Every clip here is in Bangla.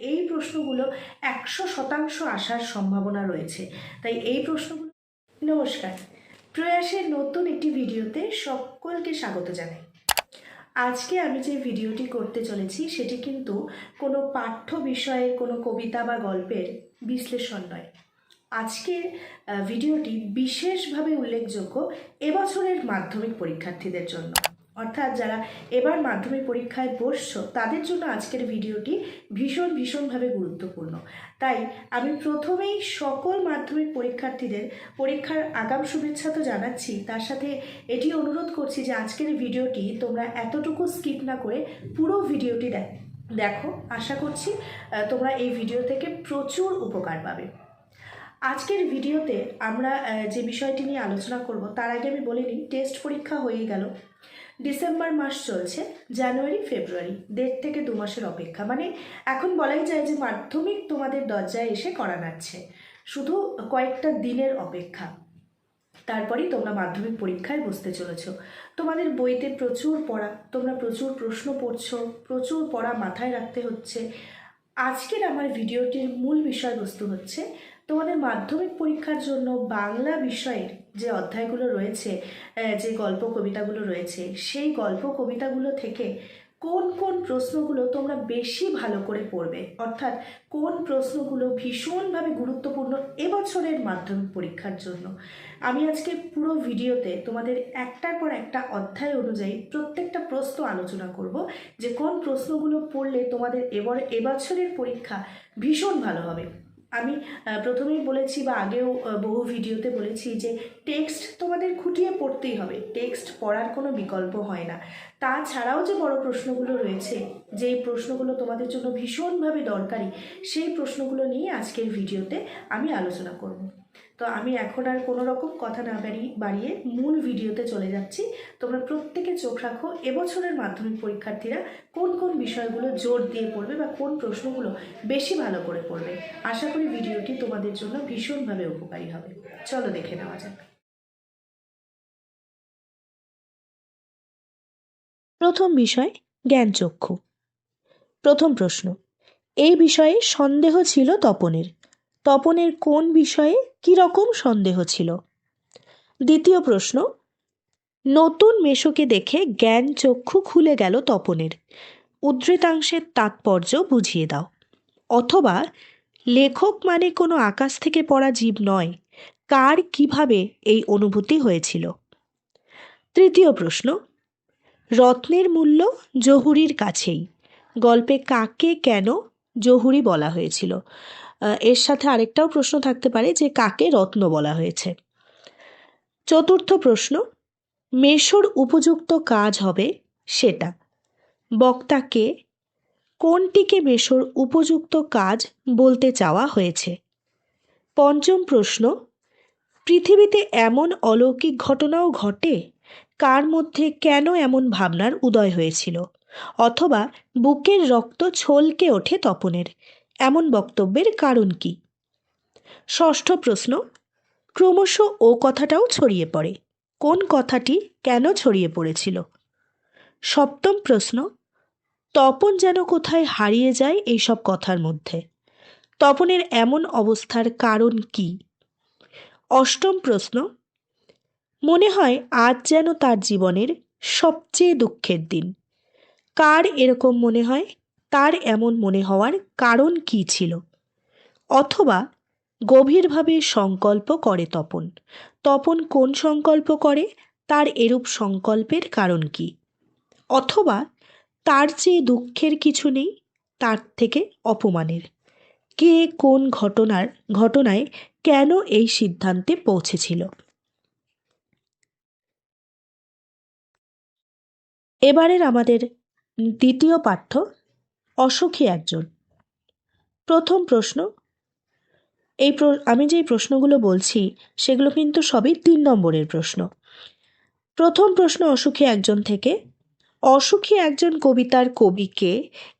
এই প্রশ্নগুলো একশো শতাংশ আসার সম্ভাবনা রয়েছে। তাই এই প্রশ্নগুলো নমস্কার। প্রয়াসের নতুন একটি ভিডিওতে সকলকে স্বাগত জানাই। আজকে আমি যে ভিডিওটি করতে চলেছি, সেটি কিন্তু কোনো পাঠ্য বিষয়ের কোনো কবিতা বা গল্পের বিশ্লেষণ নয়। আজকের ভিডিওটি বিশেষভাবে উল্লেখযোগ্য এবছরের মাধ্যমিক পরীক্ষার্থীদের জন্য। অর্থাৎ যারা এবার মাধ্যমিক পরীক্ষায় বসছো, তাদের জন্য আজকের ভিডিওটি ভীষণ ভীষণভাবে গুরুত্বপূর্ণ। তাই আমি প্রথমেই সকল মাধ্যমিক পরীক্ষার্থীদের পরীক্ষার আগাম শুভেচ্ছা তো জানাচ্ছি, তার সাথে এটি অনুরোধ করছি যে আজকের ভিডিওটি তোমরা এতটুকু স্কিপ না করে পুরো ভিডিওটি দেখ- দেখো। আশা করছি তোমরা এই ভিডিও থেকে প্রচুর উপকার পাবে। আজকের ভিডিওতে আমরা যে বিষয়টি নিয়ে আলোচনা করব, তার আগে আমি বলে নিই, টেস্ট পরীক্ষা হয়ে গেল। ডিসেম্বর মাস চলছে, জানুয়ারি, ফেব্রুয়ারি। দেড় থেকে দু মাসের অপেক্ষা। মানে এখন বলাই যায় যে মাধ্যমিক তোমাদের দরজায় এসে করা নাচ্ছে। শুধু কয়েকটা দিনের অপেক্ষা। তারপরেই তোমরা মাধ্যমিক পরীক্ষায় বসতে চলেছ। তোমাদের বইতে প্রচুর পড়া, তোমরা প্রচুর প্রশ্ন পড়ছো, প্রচুর পড়া মাথায় রাখতে হচ্ছে। আজকের আমার ভিডিওটির মূল বিষয়বস্তু হচ্ছে তোমাদের মাধ্যমিক পরীক্ষার জন্য বাংলা বিষয়ের যে অধ্যায়গুলো রয়েছে যে গল্প কবিতাগুলো রয়েছে, সেই গল্প কবিতাগুলো থেকে কোন কোন প্রশ্নগুলো তোমরা বেশি ভালো করে পড়বে? অর্থাৎ কোন প্রশ্নগুলো ভীষণভাবে গুরুত্বপূর্ণ এবছরের মাধ্যমিক পরীক্ষার জন্য? আমি আজকে পুরো ভিডিওতে তোমাদের একটার পর একটা অধ্যায় অনুযায়ী প্রত্যেকটা প্রশ্ন আলোচনা করব, যে কোন প্রশ্নগুলো পড়লে তোমাদের এবার, এবছরের পরীক্ষা ভীষণ ভালো হবে। আমি প্রথমেই বলেছি বা আগেও বহু ভিডিওতে বলেছি যে টেক্সট তোমাদের খুঁটিয়ে পড়তেই হবে। টেক্সট পড়ার কোনো বিকল্প হয় না। তাছাড়াও যে বড় প্রশ্নগুলো রয়েছে, যেই প্রশ্নগুলো তোমাদের জন্য ভীষণভাবে দরকারি, সেই প্রশ্নগুলো নিয়ে আজকের ভিডিওতে আমি আলোচনা করব। তো আমি এখন আর কোনো রকম কথা না বাড়িয়ে বাড়িয়ে মূল ভিডিওতে চলে যাচ্ছি। তোমরা প্রত্যেকে চোখ রাখো, এবছরের মাধ্যমিক পরীক্ষার্থীরা কোন কোন বিষয়গুলো জোর দিয়ে পড়বে বা কোন প্রশ্নগুলো বেশি ভালো করে পড়বে। আশা করি ভিডিওটি তোমাদের জন্য ভীষণভাবে উপকারী হবে। চলো দেখে নেওয়া যাক। প্রথম বিষয়, জ্ঞানচক্ষু। প্রথম প্রশ্ন, এই বিষয়ে সন্দেহ ছিল তপনের। তপনের কোন বিষয়ে কী রকম সন্দেহ ছিল? দ্বিতীয় প্রশ্ন, নতুন মেশোকে দেখে জ্ঞান চক্ষু খুলে গেল তপনের। উদ্ধৃতাংশের তাৎপর্য বুঝিয়ে দাও। অথবা, লেখক মানে কোনো আকাশ থেকে পড়া জীব নয়, কার কীভাবে এই অনুভূতি হয়েছিল? তৃতীয় প্রশ্ন, রত্নের মূল্য জহুরির কাছেই। গল্পে কাকে কেন জহুরি বলা হয়েছিল? এর সাথে আরেকটাও প্রশ্ন থাকতে পারে যে কাকে রত্ন বলা হয়েছে। চতুর্থ প্রশ্ন, মেশোর উপযুক্ত কাজ হবে সেটা। বক্তাকে কোনটিকে মেশোর উপযুক্ত কাজ বলতে চাওয়া হয়েছে? পঞ্চম প্রশ্ন, পৃথিবীতে এমন অলৌকিক ঘটনাও ঘটে? কার মধ্যে কেন এমন ভাবনার উদয় হয়েছিল? অথবা বুকের রক্ত ছলকে ওঠে তপনের। এমন বক্তব্যের কারণ কি? ষষ্ঠ প্রশ্ন, ক্রমশ ও কথাটাও ছড়িয়ে পড়ে। কোন কথাটি কেন ছড়িয়ে পড়েছিল? সপ্তম প্রশ্ন, তপন যেন কোথায় হারিয়ে যায় এইসব কথার মধ্যে? তপনের এমন অবস্থার কারণ কি? অষ্টম প্রশ্ন, মনে হয় আজ যেন তার জীবনের সবচেয়ে দুঃখের দিন। কার এরকম মনে হয়? তার এমন মনে হওয়ার কারণ কি ছিল? অথবা গভীরভাবে সংকল্প করে তপন। তপন কোন সংকল্প করে? তার এরূপ সংকল্পের কারণ কি? অথবা তার চেয়ে দুঃখের কিছু নেই? তার থেকে অপমানের। কে কোন ঘটনার, ঘটনায় কেন এই সিদ্ধান্তে পৌঁছেছিল? এবারের আমাদের দ্বিতীয় পাঠ্য অসুখী একজন। প্রথম প্রশ্ন, এই আমি যেই প্রশ্নগুলো বলছি, সেগুলো কিন্তু সবই তিন নম্বরের প্রশ্ন। প্রথম প্রশ্ন, অসুখী একজন থেকে, অসুখী একজন কবিতার কবিকে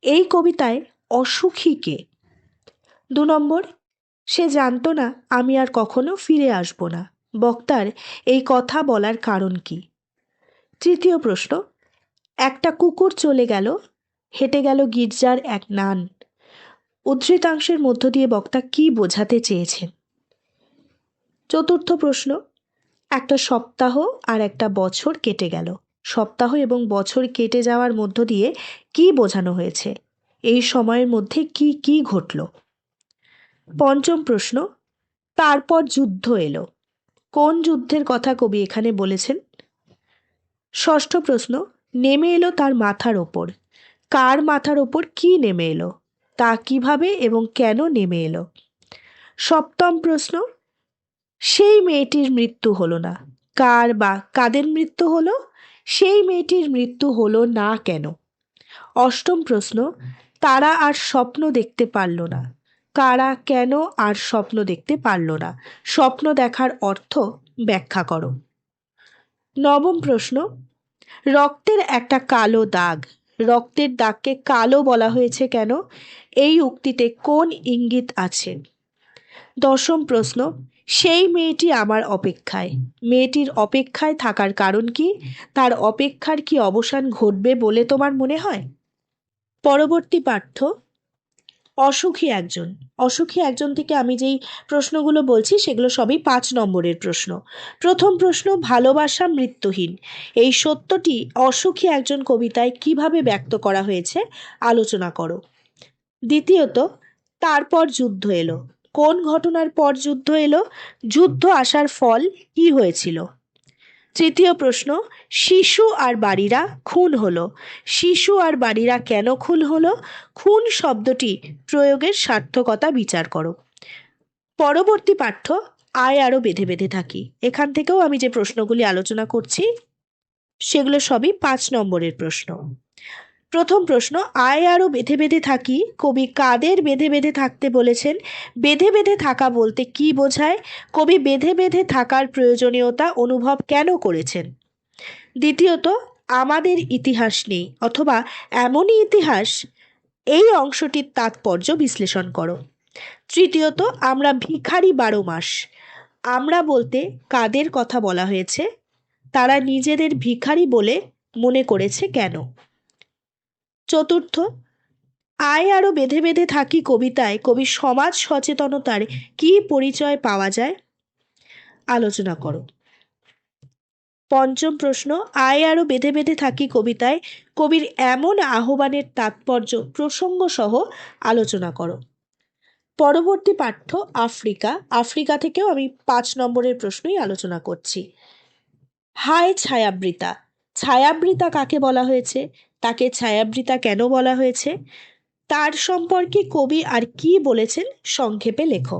এই কবিতায় অসুখী কে? দু নম্বর, সে জানতো না, আমি আর কখনো ফিরে আসব না। বক্তার এই কথা বলার কারণ কি? তৃতীয় প্রশ্ন, একটা কুকুর চলে গেল হেঁটে গেল গির্জার এক নান। উদ্ধৃতাংশের মধ্য দিয়ে বক্তা কি বোঝাতে চেয়েছেন? চতুর্থ প্রশ্ন, একটা সপ্তাহ আর একটা বছর কেটে গেল। সপ্তাহ এবং বছর কেটে যাওয়ার মধ্য দিয়ে কি বোঝানো হয়েছে? এই সময়ের মধ্যে কি কি ঘটল? পঞ্চম প্রশ্ন, তারপর যুদ্ধ এলো। কোন যুদ্ধের কথা কবি এখানে বলেছেন? ষষ্ঠ প্রশ্ন, নেমে এলো তার মাথার ওপর। কার মাথার ওপর কি নেমে এলো? তা কীভাবে এবং কেন নেমে এলো? সপ্তম প্রশ্ন, সেই মেয়েটির মৃত্যু হলো না। কার বা কাদের মৃত্যু হলো? সেই মেয়েটির মৃত্যু হলো না কেন? অষ্টম প্রশ্ন, তারা আর স্বপ্ন দেখতে পারল না। কারা কেন আর স্বপ্ন দেখতে পারল না? স্বপ্ন দেখার অর্থ ব্যাখ্যা করো। নবম প্রশ্ন, রক্তের একটা কালো দাগ রক্তের দাগকে কালো বলা হয়েছে কেন? এই উক্তিতে কোন ইঙ্গিত আছে? দশম প্রশ্ন, সেই মেয়েটি আমার অপেক্ষায়। মেয়েটির অপেক্ষায় থাকার কারণ কি? তার অপেক্ষার কি অবসান ঘটবে বলে তোমার মনে হয়? পরবর্তী পাঠ্য অসুখী একজন। অসুখী একজন থেকে আমি যেই প্রশ্নগুলো বলছি, সেগুলো সবই পাঁচ নম্বরের প্রশ্ন। প্রথম প্রশ্ন, ভালোবাসা মৃত্যুহীন। এই সত্যটি অসুখী একজন কবিতায় কীভাবে ব্যক্ত করা হয়েছে, আলোচনা করো। দ্বিতীয়ত, তারপর যুদ্ধ এলো। কোন ঘটনার পর যুদ্ধ এলো? যুদ্ধ আসার ফল কি হয়েছিল? তৃতীয় প্রশ্ন, শিশু আর বাড়িরা খুন হলো। শিশু আর বাড়িরা কেন খুন হলো? খুন শব্দটি প্রয়োগের সার্থকতা বিচার করো। পরবর্তী পাঠ্য, আয় আরও বেঁধে বেঁধে থাকি। এখান থেকেও আমি যে প্রশ্নগুলি আলোচনা করছি, সেগুলো সবই পাঁচ নম্বরের প্রশ্ন। প্রথম প্রশ্ন, আয় আরও বেঁধে বেঁধে থাকি? কবি কাদের বেঁধে বেঁধে থাকতে বলেছেন? বেঁধে বেঁধে থাকা বলতে কি বোঝায়? কবি বেঁধে বেঁধে থাকার প্রয়োজনীয়তা অনুভব কেন করেছেন? দ্বিতীয়ত, আমাদের ইতিহাস নেই, অথবা এমনই ইতিহাস, এই অংশটির তাৎপর্য বিশ্লেষণ করো। তৃতীয়ত, আমরা ভিখারি বারো মাস, আমরা বলতে কাদের কথা বলা হয়েছে? তারা নিজেদের ভিখারি বলে মনে করেছে কেন? চতুর্থ, আয় আরও বেঁধে বেঁধে থাকি কবিতায়, কবি সমাজ সচেতনতার কি পরিচয় পাওয়া যায়? আলোচনা করো। পঞ্চম প্রশ্ন, আয় আরও বেঁধে বেঁধে থাকি কবিতায়, কবির এমন আহ্বানের তাৎপর্য প্রসঙ্গ সহ আলোচনা করো। পরবর্তী পাঠ্য, আফ্রিকা আফ্রিকা থেকেও আমি পাঁচ নম্বরের প্রশ্নই আলোচনা করছি। হায় ছায়াবৃতা ছায়াবৃতা কাকে বলা হয়েছে? তাকে ছায়াবৃতা কেন বলা হয়েছে? তার সম্পর্কে কবি আর কি বলেছেন সংক্ষেপে লেখো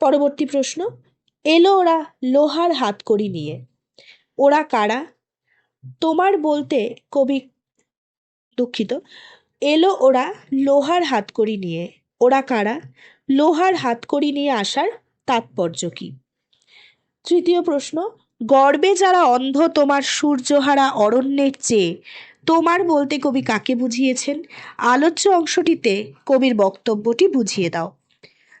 পরবর্তী প্রশ্ন, এলো ওরা লোহার হাতকড়ি নিয়ে। ওরা কারা? তোমার বলতে কবি দুঃখিত, এলো ওরা লোহার হাতকড়ি নিয়ে। ওরা কারা? লোহার হাতকড়ি নিয়ে আসার তাৎপর্য কি? তৃতীয় প্রশ্ন গর্বে যারা অন্ধ তোমার সূর্যহারা অরণ্যের চেয়ে। তোমার বলতে কবি কাকে বুঝিয়েছেন? আলোচ্য অংশটিতে কবির বক্তব্যটি বুঝিয়ে দাও।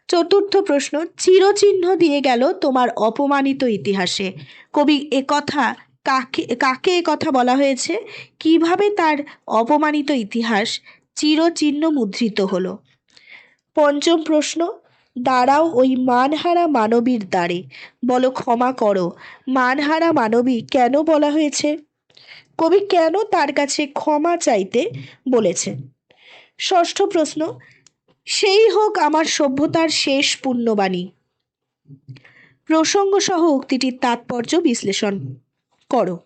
চতুর্থ প্রশ্ন, চিরচিহ্ন দিয়ে গেল তোমার অপমানিত ইতিহাসে। কবি একথা কাকে কাকে কথা বলা হয়েছে? কীভাবে তার অপমানিত ইতিহাস চিরচিহ্ন মুদ্রিত হলো? পঞ্চম প্রশ্ন দাঁড়াও ওই মানহারা মানবীর দ্বারে। বলো, ক্ষমা করো। মানহারা মানবী কেন বলা হয়েছে? কবি কেন তার কাছে ক্ষমা চাইতে বলেছেন? ষষ্ঠ প্রশ্ন, সেই হোক আমার সভ্যতার শেষ পুণ্যবাণী। প্রসঙ্গসহ উক্তিটির তাৎপর্য বিশ্লেষণ করো।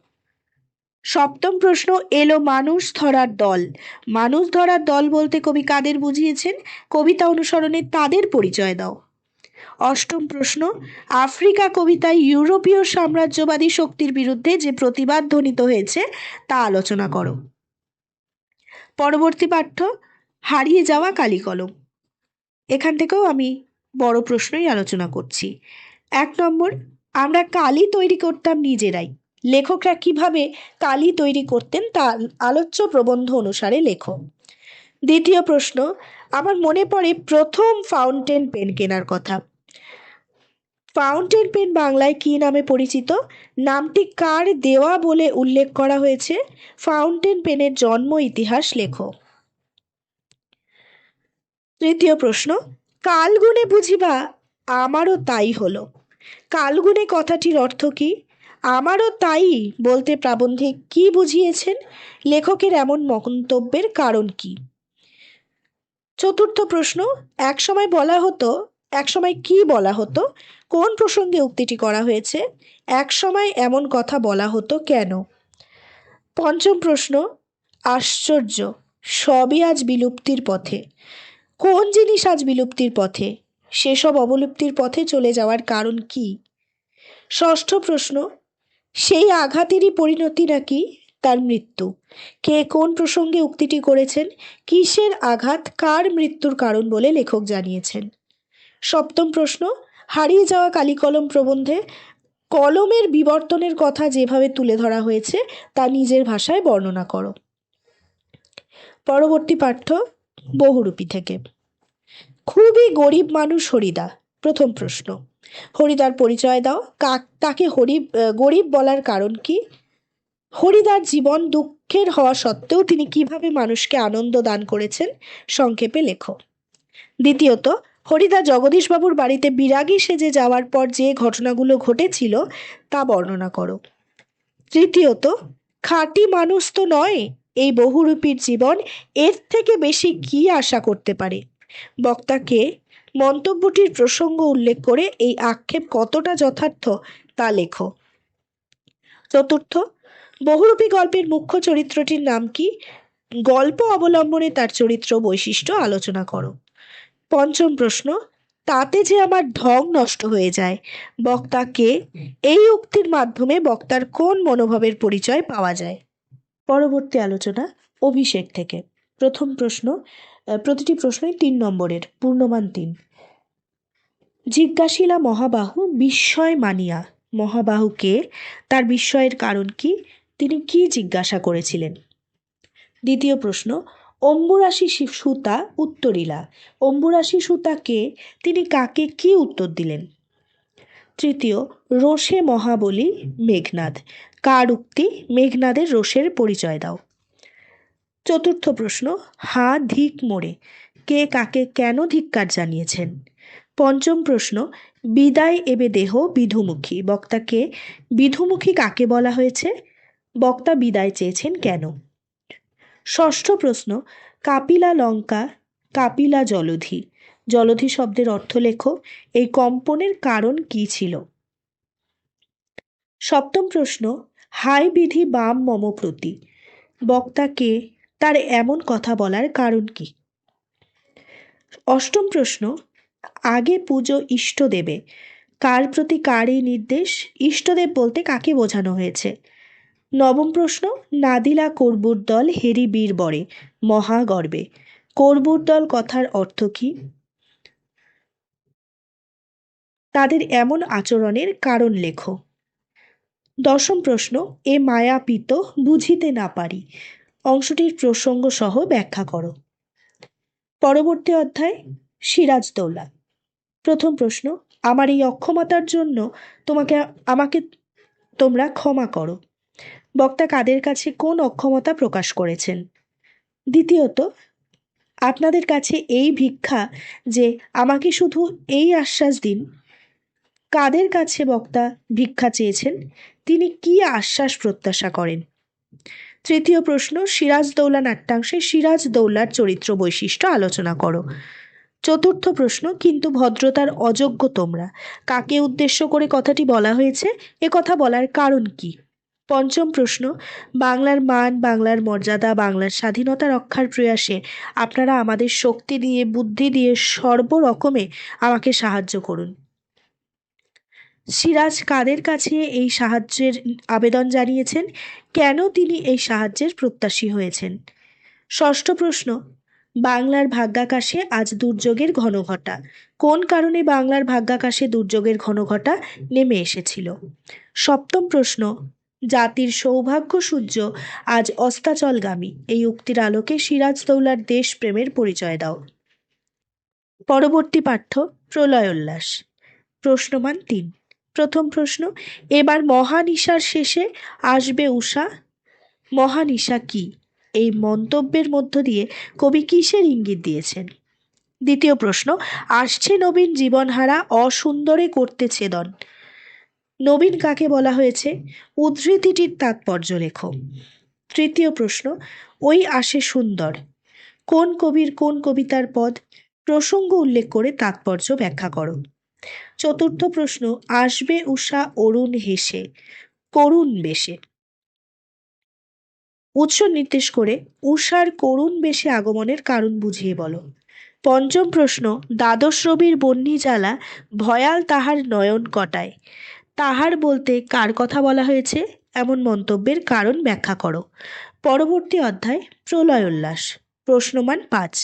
সপ্তম প্রশ্ন, এলো মানুষ ধরার দল। মানুষ ধরার দল বলতে কবি কাদের বুঝিয়েছেন? কবিতা অনুসরণে তাদের পরিচয় দাও। অষ্টম প্রশ্ন, আফ্রিকা কবিতায় ইউরোপীয় সাম্রাজ্যবাদী শক্তির বিরুদ্ধে যে প্রতিবাদ ধ্বনিত হয়েছে, তা আলোচনা করো। পরবর্তী পাঠ্য, হারিয়ে যাওয়া কালিকলম। এখান থেকেও আমি বড় প্রশ্নই আলোচনা করছি। এক নম্বর, আমরা কালি তৈরি করতাম নিজেরাই। লেখকরা কীভাবে কালি তৈরি করতেন তা আলোচ্য প্রবন্ধ অনুসারে লেখো। দ্বিতীয় প্রশ্ন, আমার মনে পড়ে প্রথম ফাউন্টেন পেন কেনার কথা। ফাউন্টেন পেন বাংলায় কী নামে পরিচিত? নামটি কার দেওয়া বলে উল্লেখ করা হয়েছে? ফাউন্টেন পেনের জন্ম ইতিহাস লেখো। তৃতীয় প্রশ্ন, কালগুণে বুঝিবা আমারও তাই হলো। কালগুণে কথাটির অর্থ কি? আমারও তাই বলতে প্রাবন্ধিক কি বুঝিয়েছেন? লেখকের এমন মন্তব্যের কারণ কি? চতুর্থ প্রশ্ন, একসময় বলা হতো, একসময় কি বলা হতো? কোন প্রসঙ্গে উক্তিটি করা হয়েছে? একসময় এমন কথা বলা হতো কেন? পঞ্চম প্রশ্ন, আশ্চর্য, সবই আজ বিলুপ্তির পথে। কোন জিনিস আজ বিলুপ্তির পথে? সেসব অবলুপ্তির পথে চলে যাওয়ার কারণ কি? ষষ্ঠ প্রশ্ন সেই আঘাতেরই পরিণতি নাকি তার মৃত্যু? কে কোন প্রসঙ্গে উক্তিটি করেছেন? কিসের আঘাত? কার মৃত্যুর কারণ বলে লেখক জানিয়েছেন। সপ্তম প্রশ্ন, হারিয়ে যাওয়া কালিকলম প্রবন্ধে কলমের বিবর্তনের কথা যেভাবে তুলে ধরা হয়েছে, তা নিজের ভাষায় বর্ণনা করো। পরবর্তী পাঠ্য, বহুরূপী থেকে। খুবই গরিব মানুষ হরিদা, প্রথম প্রশ্ন। হরিদার পরিচয় দাও। তাকে হরি গরিব বলার কারণ কি? হরিদার জীবন দুঃখের হওয়া সত্ত্বেও তিনি কীভাবে মানুষকে আনন্দ দান করেছেন? সংক্ষেপে লেখো। দ্বিতীয়ত, হরিদা জগদীশবাবুর বাড়িতে বিরাগী সেজে যাওয়ার পর যে ঘটনাগুলো ঘটেছিল, তা বর্ণনা করো। তৃতীয়ত, খাঁটি মানুষ তো নয়, এই বহুরূপীর জীবন এর থেকে বেশি কি আশা করতে পারে? বক্তাকে মন্তব্যটির প্রসঙ্গ উল্লেখ করে এই আক্ষেপ কতটা যথার্থ তা লেখো। চতুর্থ, বহুরূপী গল্পের মুখ্য চরিত্রটির নাম কি? গল্প অবলম্বনে তার চরিত্র বৈশিষ্ট্য আলোচনা করো। পঞ্চম প্রশ্ন, তাতে যে আমার ঢং নষ্ট হয়ে যায় বক্তাকে এই উক্তির মাধ্যমে বক্তার কোন মনোভাবের পরিচয় পাওয়া যায়? পরবর্তী আলোচনা, অভিষেক থেকে। প্রথম প্রশ্ন প্রতিটি প্রশ্নই তিন নম্বরের, পূর্ণমান তিন। জিজ্ঞাসিলা মহাবাহু বিস্ময় মানিয়া। মহাবাহুকে তার বিস্ময়ের কারণ কি, তিনি কি জিজ্ঞাসা করেছিলেন? দ্বিতীয় প্রশ্ন, অম্বুরাশি সুতা উত্তরিলা। অম্বুরাশি সুতাকে তিনি কাকে কি উত্তর দিলেন? তৃতীয়, রোষে মহাবলী মেঘনাদ। কার উক্তি? মেঘনাদের রোষের পরিচয় দাও। চতুর্থ প্রশ্ন, হা, ধিক মোড়ে কে কাকে কেন ধিক্কার জানিয়েছেন? পঞ্চম প্রশ্ন, বিদায় এবে দেহ বিধুমুখী। বক্তাকে, বিধুমুখী কাকে বলা হয়েছে? বক্তা বিদায় চেয়েছেন কেন? ষষ্ঠ প্রশ্ন, কাপিলা লঙ্কা, কাপিলা জলধি। জলধি শব্দের অর্থ লেখো, এই কম্পনের কারণ কি ছিল? সপ্তম প্রশ্ন, হাই বিধি বাম মম প্রতি। বক্তাকে, তার এমন কথা বলার কারণ কি? অষ্টম প্রশ্ন আগে পুজো ইষ্টদেবে। কার প্রতি কার এই নির্দেশ, ইষ্টদেব বলতে কাকে বোঝানো হয়েছে? নবম প্রশ্ন, নাদিলা কর্বুর দল হেরি বীর বরে, মহাগর্বে। কর্বুর দল কথার অর্থ কি? তাদের এমন আচরণের কারণ লেখো। দশম প্রশ্ন, এ মায়াপিত বুঝিতে না পারি। অংশটির প্রসঙ্গ সহ ব্যাখ্যা করো। পরবর্তী অধ্যায় সিরাজদৌল্লা প্রথম প্রশ্ন, আমার এই অক্ষমতার জন্য তোমাকে, আমাকে তোমরা ক্ষমা করো। বক্তা কাদের কাছে কোন অক্ষমতা প্রকাশ করেছেন? দ্বিতীয়ত, আপনাদের কাছে এই ভিক্ষা যে আমাকে শুধু এই আশ্বাস দিন, কাদের কাছে বক্তা ভিক্ষা চেয়েছেন? তিনি কি আশ্বাস প্রত্যাশা করেন? তৃতীয় প্রশ্ন সিরাজদৌল্লা নাট্যাংশে সিরাজদৌল্লার চরিত্র বৈশিষ্ট্য আলোচনা করো। চতুর্থ প্রশ্ন, কিন্তু ভদ্রতার অযোগ্য তোমরা। কাকে উদ্দেশ্য করে কথাটি বলা হয়েছে? এ কথা বলার কারণ কি? পঞ্চম প্রশ্ন, বাংলার মান, বাংলার মর্যাদা, বাংলার স্বাধীনতা রক্ষার প্রয়াসে আপনারা আমাদের শক্তি দিয়ে, বুদ্ধি দিয়ে সর্বরকমে আমাকে সাহায্য করুন। সিরাজ কাদের কাছে এই সাহায্যের আবেদন জানিয়েছেন? কেন তিনি এই সাহায্যের প্রত্যাশী হয়েছেন? ষষ্ঠ প্রশ্ন বাংলার ভাগ্যাকাশে আজ দুর্যোগের ঘনঘটা। কোন কারণে বাংলার ভাগ্যাকাশে দুর্যোগের ঘনঘটা নেমে এসেছিল? সপ্তম প্রশ্ন, জাতির সৌভাগ্য সূর্য আজ অস্তাচলগামী। এই উক্তির আলোকে সিরাজ সিরাজদৌলার দেশপ্রেমের পরিচয় দাও। পরবর্তী পাঠ্য, প্রলয়োল্লাস। প্রশ্নমান তিন। প্রথম প্রশ্ন, এবার মহানিশার শেষে আসবে উষা। মহানিশা কি? এই মন্তব্যের মধ্য দিয়ে কবি কিসের ইঙ্গিত দিয়েছেন? দ্বিতীয় প্রশ্ন, আসছে নবীন জীবনহারা অসুন্দরে করতে ছেদন। নবীন কাকে বলা হয়েছে? উদ্ধৃতিটির তাৎপর্য লেখো। তৃতীয় প্রশ্ন, ওই আসে সুন্দর। কোন কবির কোন কবিতার পদ? প্রসঙ্গ উল্লেখ করে তাৎপর্য ব্যাখ্যা করো। চতুর্থ প্রশ্ন, আসবে উষা অরুণ হেসে, করুণ বেশে। উৎস নির্দেশ করে উষার করুণ বেশে আগমনের কারণ বুঝিয়ে বলো। পঞ্চম প্রশ্ন, দ্বাদশ রবির বন্যি জ্বালা ভয়াল তাহার নয়ন কটায়? তাহার বলতে কার কথা বলা হয়েছে? এমন মন্তব্যের কারণ ব্যাখ্যা করো। পরবর্তী অধ্যায় প্রলয় উল্লাস প্রশ্নমান পাঁচ।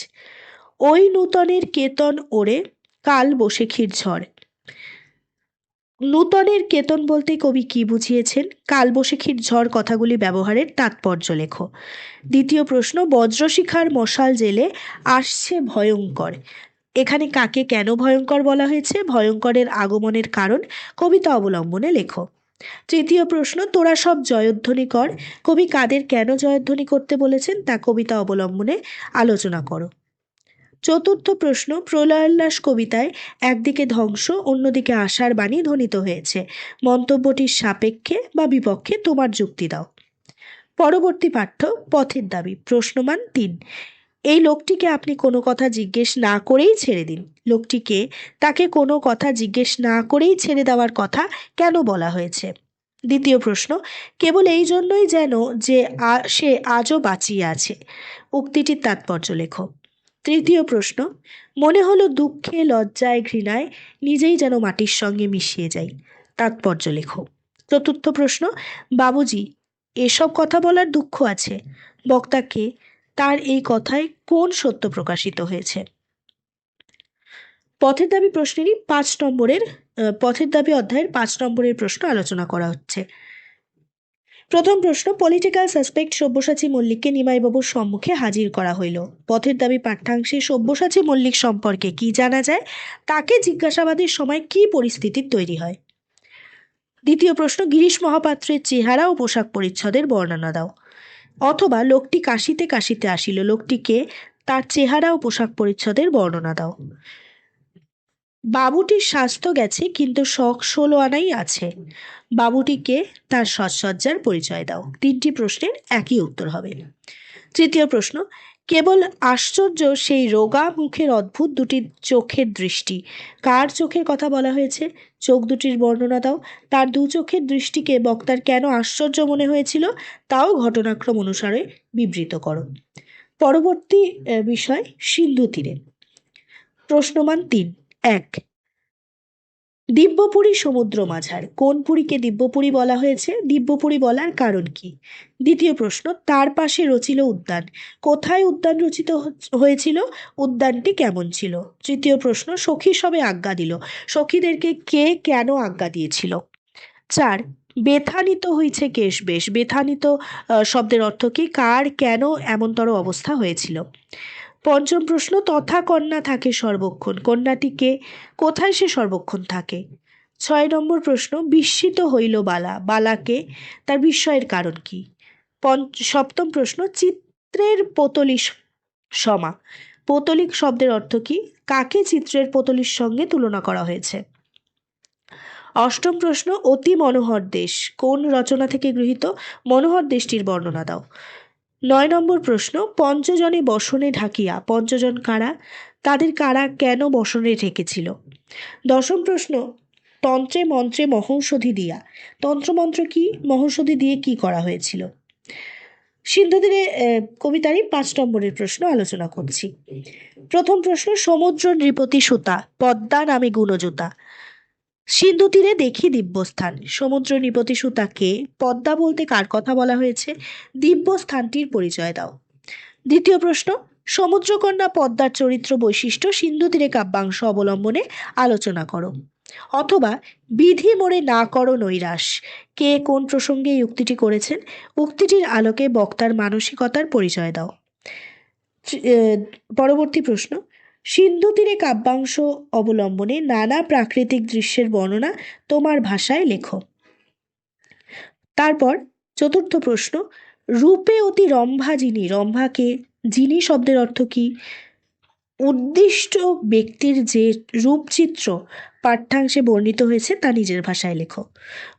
ওই নূতনের কেতন ওরে কাল বসে ক্ষীর ঝড় নূতনের কেতন বলতে কবি কি বুঝিয়েছেন? কালবৈশাখীর ঝড় কথাগুলি ব্যবহারের তাৎপর্য লেখো। দ্বিতীয় প্রশ্ন, বজ্রশিখার মশাল জেলে আসছে ভয়ঙ্কর। এখানে কাকে কেন ভয়ঙ্কর বলা হয়েছে? ভয়ঙ্করের আগমনের কারণ কবিতা অবলম্বনে লেখো। তৃতীয় প্রশ্ন, তোরা সব জয়ধ্বনি কর। কবি কাদের কেন জয়ধ্বনি করতে বলেছেন? তা কবিতা অবলম্বনে আলোচনা করো। চতুর্থ প্রশ্ন প্রলয়োল্লাস কবিতায় একদিকে ধ্বংস, অন্যদিকে আশার বাণী ধ্বনিত হয়েছে। মন্তব্যটির সাপেক্ষে বা বিপক্ষে তোমার যুক্তি দাও। পরবর্তী পাঠ্য, পথের দাবি, প্রশ্নমান তিন। এই লোকটিকে আপনি কোনো কথা জিজ্ঞেস না করেই ছেড়ে দিন। লোকটিকে তাকে কোনো কথা জিজ্ঞেস না করেই ছেড়ে দেওয়ার কথা কেন বলা হয়েছে? দ্বিতীয় প্রশ্ন, কেবল এই জন্যই যেন যে সে আজও বাঁচিয়ে আছে। উক্তিটির তাৎপর্য লেখো। তৃতীয় প্রশ্ন, মনে হলো দুঃখে, লজ্জায়, ঘৃণায় নিজেই যেন মাটির সঙ্গে মিশিয়ে যাই। তাৎপর্য লেখো। চতুর্থ প্রশ্ন, বাবুজি, এসব কথা বলার দুঃখ আছে। বক্তাকে তার এই কথায় কোন সত্য প্রকাশিত হয়েছে? পথের দাবি প্রশ্নেরই পাঁচ নম্বরের পথের দাবি অধ্যায়ের পাঁচ নম্বরের প্রশ্ন আলোচনা করা হচ্ছে। প্রথম প্রশ্ন পলিটিক্যাল সাসপেক্ট সব্যসাচী মল্লিককে নিমাইবাবুর সম্মুখে হাজির করা হইল। পথের দাবি পাঠ্যাংশে সব্যসাচী মল্লিক সম্পর্কে কি জানা যায়? তাকে জিজ্ঞাসাবাদের সময় কি পরিস্থিতির তৈরি হয়? দ্বিতীয় প্রশ্ন, গিরিশ মহাপাত্রের চেহারা ও পোশাক পরিচ্ছদের বর্ণনা দাও। অথবা লোকটি কাশিতে কাশিতে আসিল, লোকটিকে তার চেহারা ও পোশাক পরিচ্ছদের বর্ণনা দাও। বাবুটির স্বাস্থ্য গেছে, কিন্তু শখ ষোলো আনাই আছে। বাবুটিকে তার সাজসজ্জার পরিচয় দাও। তিনটি প্রশ্নের একই উত্তর হবে। তৃতীয় প্রশ্ন, কেবল আশ্চর্য সেই রোগা মুখের অদ্ভুত দুটি চোখের দৃষ্টি, কার চোখের কথা বলা হয়েছে? চোখ দুটির বর্ণনা দাও। তার দু চোখের দৃষ্টিকে বক্তার কেন আশ্চর্য মনে হয়েছিল? তাও ঘটনাক্রম অনুসারে বিবৃত করো। পরবর্তী বিষয় সিন্ধু তীরে। প্রশ্নমান তিন, এক দিব্যপুরী সমুদ্র মাঝার। কোন পুরীকে দিব্যপুরী বলা হয়েছে? দিব্যপুরী বলার কারণ কি? দ্বিতীয় প্রশ্ন, তার পাশে রচিল উদ্যান। কোথায় উদ্যান রচিত হয়েছিল? উদ্যানটি কেমন ছিল? তৃতীয় প্রশ্ন, সখী সবে আজ্ঞা দিল। সখীদেরকে কে কেন আজ্ঞা দিয়েছিল? চার, বেথানিত হয়েছে কেশ বেশ। বেথানিত শব্দের অর্থ কি? কার কেন এমনতর অবস্থা হয়েছিল? পঞ্চম প্রশ্ন, তথা কন্যা থাকে সর্বক্ষণ। কন্যাটিকে কোথায় সে সর্বক্ষণ থাকে? ছয় নম্বর প্রশ্ন, বিস্মিত হইল বালা। বালাকে তার বিস্ময়ের কারণ কি? সপ্তম প্রশ্ন, চিত্রের পোতলি সমা। পোতলিক শব্দের অর্থ কি? কাকে চিত্রের পোতলির সঙ্গে তুলনা করা হয়েছে? অষ্টম প্রশ্ন, অতি মনোহর দেশ। কোন রচনা থেকে গৃহীত? মনোহর দেশটির বর্ণনা দাও। নয় নম্বর প্রশ্ন পঞ্চজনে বসনে ঢাকিয়া পঞ্চজন কারা? তাদের কারা কেন বসনে ঢেকেছিল? দশম প্রশ্ন তন্ত্রে মন্ত্রে মহৌষধি দিয়া। তন্ত্রমন্ত্র কি? মহৌষধি দিয়ে কি করা হয়েছিল? আহ, কবিতারই পাঁচ নম্বরের প্রশ্ন আলোচনা করছি। প্রথম প্রশ্ন সমুদ্র নৃপতি সুতা পদ্মা নামে গুণজুতা। সিন্ধু তীরে দেখি দিব্যস্থান। সমুদ্র নৃপতি সুতাকে পদ্মা বলতে কার কথা বলা হয়েছে? দিব্যস্থানটির পরিচয় দাও। দ্বিতীয় প্রশ্ন, সমুদ্রকন্যা পদ্মার চরিত্র বৈশিষ্ট্য সিন্ধু তীরে কাব্যাংশ অবলম্বনে আলোচনা করো। অথবা, বিধি মোড়ে না করো নৈরাশ। কে কোন প্রসঙ্গে উক্তিটি করেছেন? উক্তিটির আলোকে বক্তার মানসিকতার পরিচয় দাও। পরবর্তী প্রশ্ন সিন্ধু তীরে কাব্যাংশ অবলম্বনে নানা প্রাকৃতিক দৃশ্যের বর্ণনা তোমার ভাষায় লেখো। তারপর চতুর্থ প্রশ্ন, রূপে অতি রম্ভা যিনি রম্ভাকে যিনি শব্দের অর্থ কি? উদ্দিষ্ট ব্যক্তির যে রূপচিত্র পাঠ্যাংশে বর্ণিত হয়েছে তা নিজের ভাষায় লেখো।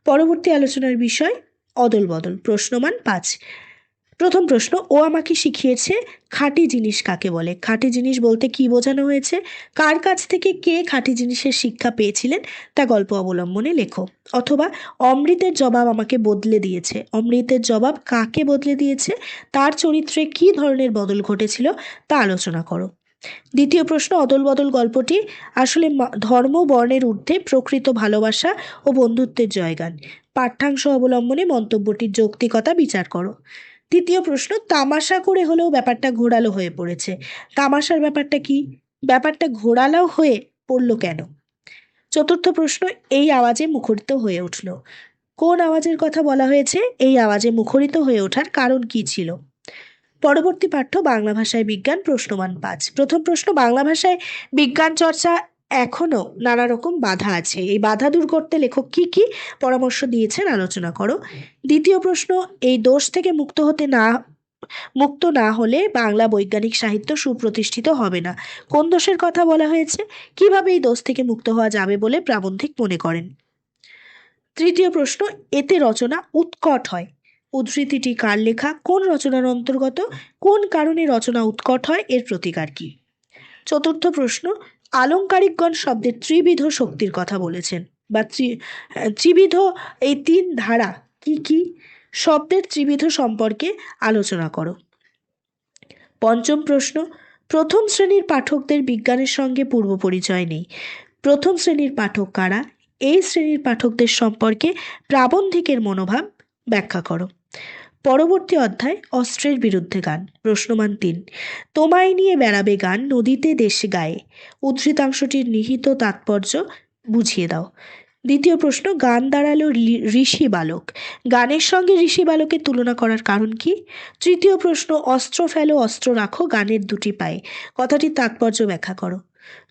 পরবর্তী আলোচনার বিষয় অদল বদল প্রশ্নমান পাঁচ। প্রথম প্রশ্ন, ও আমাকে শিখিয়েছে খাঁটি জিনিস কাকে বলে? খাঁটি জিনিস বলতে কি বোঝানো হয়েছে? কার কাছ থেকে কে খাঁটি জিনিসের শিক্ষা পেয়েছিলেন? তা গল্প অবলম্বনে লেখো। অথবা, অমৃতের জবাব আমাকে বদলে দিয়েছে। অমৃতের জবাব কাকে বদলে দিয়েছে? তার চরিত্রে কী ধরনের বদল ঘটেছিল? তা আলোচনা করো। দ্বিতীয় প্রশ্ন, অদল বদল গল্পটি আসলে ধর্ম বর্ণের ঊর্ধ্বে প্রকৃত ভালোবাসা ও বন্ধুত্বের জয়গান। পাঠ্যাংশ অবলম্বনে মন্তব্যটির যৌক্তিকতা বিচার করো। তৃতীয় প্রশ্ন, তামাশা করে হলেও ব্যাপারটা ঘোরালো হয়ে পড়েছে। তামাশার ব্যাপারটা কি? ব্যাপারটা ঘোরালো হয়ে পড়ল কেন? চতুর্থ প্রশ্ন, এই আওয়াজে মুখরিত হয়ে উঠল। কোন আওয়াজের কথা বলা হয়েছে? এই আওয়াজে মুখরিত হয়ে ওঠার কারণ কি ছিল? পরবর্তী পাঠ্য বাংলা ভাষায় বিজ্ঞান প্রশ্নমান পাঁচ। প্রথম প্রশ্ন, বাংলা ভাষায় বিজ্ঞান চর্চা এখনও নানা রকম বাধা আছে। এই বাধা দূর করতে লেখক কি কি পরামর্শ দিয়েছেন আলোচনা করো। দ্বিতীয় প্রশ্ন, এই দোষ থেকে মুক্ত হতে না, মুক্ত না হলে বাংলা বৈজ্ঞানিক সাহিত্য সুপ্রতিষ্ঠিত হবে না। কোন দোষের কথা বলা হয়েছে? কীভাবে এই দোষ থেকে মুক্ত হওয়া যাবে বলে প্রাবন্ধিক মনে করেন? তৃতীয় প্রশ্ন, এতে রচনা উৎকট হয়। উদ্ধৃতিটি কার লেখা? কোন রচনার অন্তর্গত? কোন কারণে রচনা উৎকট হয়? এর প্রতিকার কি? চতুর্থ প্রশ্ন আলংকারিকগণ শব্দের ত্রিবিধ শক্তির কথা বলেছেন। বা ত্রি- ত্রিবিধ এই তিন ধারা কি কি? শব্দের ত্রিবিধ সম্পর্কে আলোচনা করো। পঞ্চম প্রশ্ন, প্রথম শ্রেণির পাঠকদের বিজ্ঞানের সঙ্গে পূর্ব পরিচয় নেই। প্রথম শ্রেণির পাঠক কারা? এই শ্রেণির পাঠকদের সম্পর্কে প্রাবন্ধিকের মনোভাব ব্যাখ্যা করো। পরবর্তী অধ্যায় অস্ত্রের বিরুদ্ধে গান। প্রশ্নমান তিন। তোমায় নিয়ে বেড়াবে গান নদীতে দেশে গায়ে। উদ্ধৃতাংশটির নিহিত তাৎপর্য বুঝিয়ে দাও। দ্বিতীয় প্রশ্ন, গান দাঁড়াল ঋষি বালক। গানের সঙ্গে ঋষি বালকের তুলনা করার কারণ কি? তৃতীয় প্রশ্ন, অস্ত্র ফেলো, অস্ত্র রাখো, গানের দুটি পায়ে। কথাটির তাৎপর্য ব্যাখ্যা করো।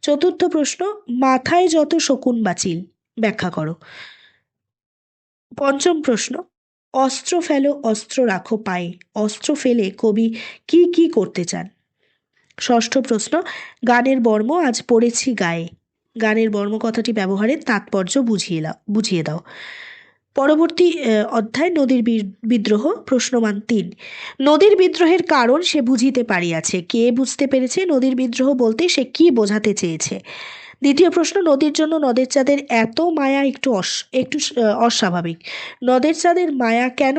চতুর্থ প্রশ্ন, মাথায় যত শকুন বাচিল, ব্যাখ্যা করো। পঞ্চম প্রশ্ন অস্ত্র ফেলো, অস্ত্র রাখো পায়ে। অস্ত্র ফেলে কবি কি কি করতে চান? ষষ্ঠ প্রশ্ন, গানের বর্ম আজ পড়েছি গায়ে। গানের বর্ম কথাটি ব্যবহারের তাৎপর্য বুঝিয়ে দাও বুঝিয়ে দাও। পরবর্তী অধ্যায়, নদীর বিদ্রোহ, প্রশ্নমান তিন। নদীর বিদ্রোহের কারণ সে বুঝিতে পারিয়াছে। কে বুঝতে পেরেছে নদীর বিদ্রোহ বলতে সে কি বোঝাতে চেয়েছে? দ্বিতীয় প্রশ্ন, নদীর জন্য নদের চাঁদের এত মায়া একটু অস, একটু অস্বাভাবিক। নদের চাঁদের মায়া কেন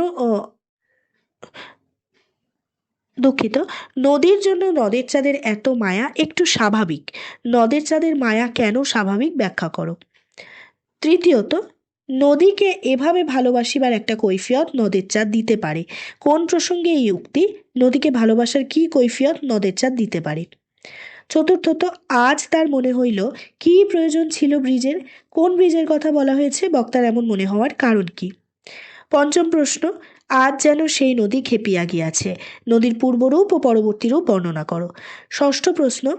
দুঃখিত। নদীর জন্য নদের চাঁদের এত মায়া একটু স্বাভাবিক। নদের চাঁদের মায়া কেন স্বাভাবিক ব্যাখ্যা করো। তৃতীয়ত, নদীকে এভাবে ভালোবাসিবার একটা কৈফিয়ত নদের চাঁদ দিতে পারে। কোন প্রসঙ্গে এই উক্তি? নদীকে ভালোবাসার কি কৈফিয়ত নদের চাঁদ দিতে পারে? চতুর্থত, আজ তার মনে হইল, কি প্রয়োজন ছিল ব্রিজের? কোন ব্রিজের কথা বলা হয়েছে? বক্তার এমন মনে হওয়ার কারণ কি? পঞ্চম প্রশ্ন, আজ যেন সেই নদী খেপিয়া গিয়াছে। নদীর পূর্বরূপ ও পরবর্তী রূপ বর্ণনা করো। ষষ্ঠ প্রশ্ন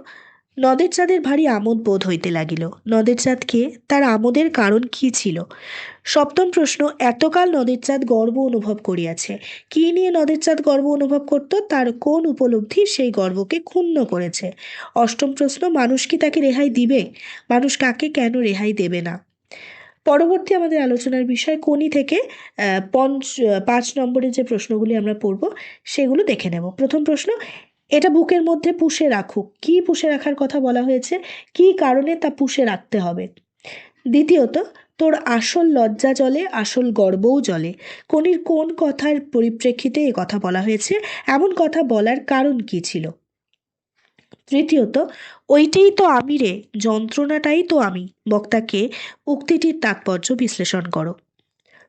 নদের চাঁদের ভারী আমোদ বোধ হইতে লাগিল। নদের চাঁদকে তার আমোদের কারণ কি ছিল? সপ্তম প্রশ্ন, এতকাল নদের চাঁদ গর্ব অনুভব করিয়াছে। কি নিয়ে নদের চাঁদ গর্ব অনুভব করত? তার কোন উপলব্ধি সেই গর্বকে ক্ষুণ্ণ করেছে? অষ্টম প্রশ্ন, মানুষ কি তাকে রেহাই দিবে? মানুষ কাকে কেন রেহাই দেবে না? পরবর্তী আমাদের আলোচনার বিষয় কোনি থেকে পঞ্চ, পাঁচ নম্বরের যে প্রশ্নগুলি আমরা পড়ব, সেগুলো দেখে নেব। প্রথম প্রশ্ন এটা বুকের মধ্যে পুষে রাখুক। কি পুষে রাখার কথা বলা হয়েছে? কি কারণে তা পুষে রাখতে হবে? দ্বিতীয়ত, তোর আসল লজ্জা জলে, আসল গর্বও জলে। কোনির কোন কথার পরিপ্রেক্ষিতে এ কথা বলা হয়েছে? এমন কথা বলার কারণ কি ছিল? তৃতীয়ত, ওইটাই তো আমি রে, যন্ত্রণাটাই তো আমি। বক্তাকে উক্তিটির তাৎপর্য বিশ্লেষণ করো।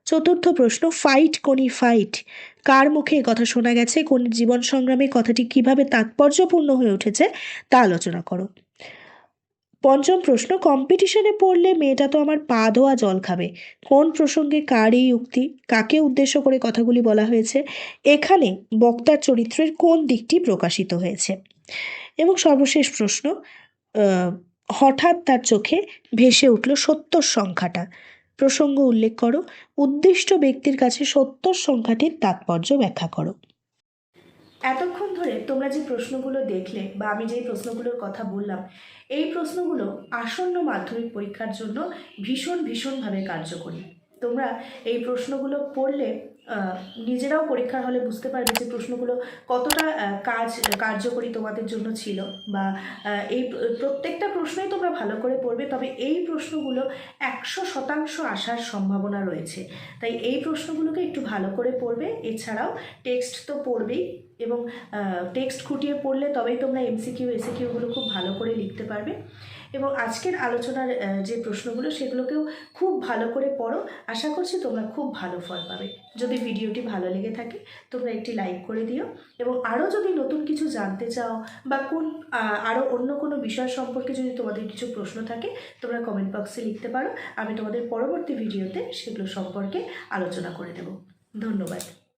চতুর্থ প্রশ্ন ফাইট কোনি ফাইট কার মুখে কথা শোনা গেছে, কোন জীবন সংগ্রামে কথাটি কীভাবে তাৎপর্যপূর্ণ হয়ে উঠেছে, তা আলোচনা করো। পঞ্চম প্রশ্ন কম্পিটিশনে পড়লে মেয়েটা তো আমার পা ধোয়া জল খাবে। কোন প্রসঙ্গে কার এই উক্তি, কাকে উদ্দেশ্য করে কথাগুলি বলা হয়েছে, এখানে বক্তার চরিত্রের কোন দিকটি প্রকাশিত হয়েছে? এবং সর্বশেষ প্রশ্ন হঠাৎ তার চোখে ভেসে উঠল সত্তর সংখ্যাটা। প্রসঙ্গ উল্লেখ করো। উদ্দিষ্ট ব্যক্তির কাছে সত্তর সংখ্যাটির তাৎপর্য ব্যাখ্যা করো। এতক্ষণ ধরে তোমরা যে প্রশ্নগুলো দেখলে বা আমি যে প্রশ্নগুলোর কথা বললাম, এই প্রশ্নগুলো আসন্ন মাধ্যমিক পরীক্ষার জন্য ভীষণ ভীষণভাবে কার্যকরী। তোমরা এই প্রশ্নগুলো পড়লে নিজেরাও পরীক্ষার হলে বুঝতে পারবে যে প্রশ্নগুলো কতটা কাজ, কার্যকরী তোমাদের জন্য ছিল বা এই প্রত্যেকটা প্রশ্নই তোমরা ভালো করে পড়বে, তবে এই প্রশ্নগুলো একশো শতাংশ আসার সম্ভাবনা রয়েছে। তাই এই প্রশ্নগুলোকে একটু ভালো করে পড়বে, এছাড়াও টেক্সট তো পড়বেই এবং টেক্সট খুঁটিয়ে পড়লে তবেই তোমরা এমসিকিউ এসিকিউগুলো খুব ভালো করে লিখতে পারবে। এবং আজকের আলোচনার যে প্রশ্নগুলো সেগুলোকেও খুব ভালো করে পড়ো। আশা করছি তোমরা খুব ভালো ফল পাবে। যদি ভিডিওটি ভালো লেগে থাকে, তোমরা একটি লাইক করে দিও এবং আরও যদি নতুন কিছু জানতে চাও বা কোন আরও অন্য কোনো বিষয় সম্পর্কে যদি তোমাদের কিছু প্রশ্ন থাকে, তোমরা কমেন্ট বক্সে লিখতে পারো। আমি তোমাদের পরবর্তী ভিডিওতে সেগুলো সম্পর্কে আলোচনা করে দেব। ধন্যবাদ।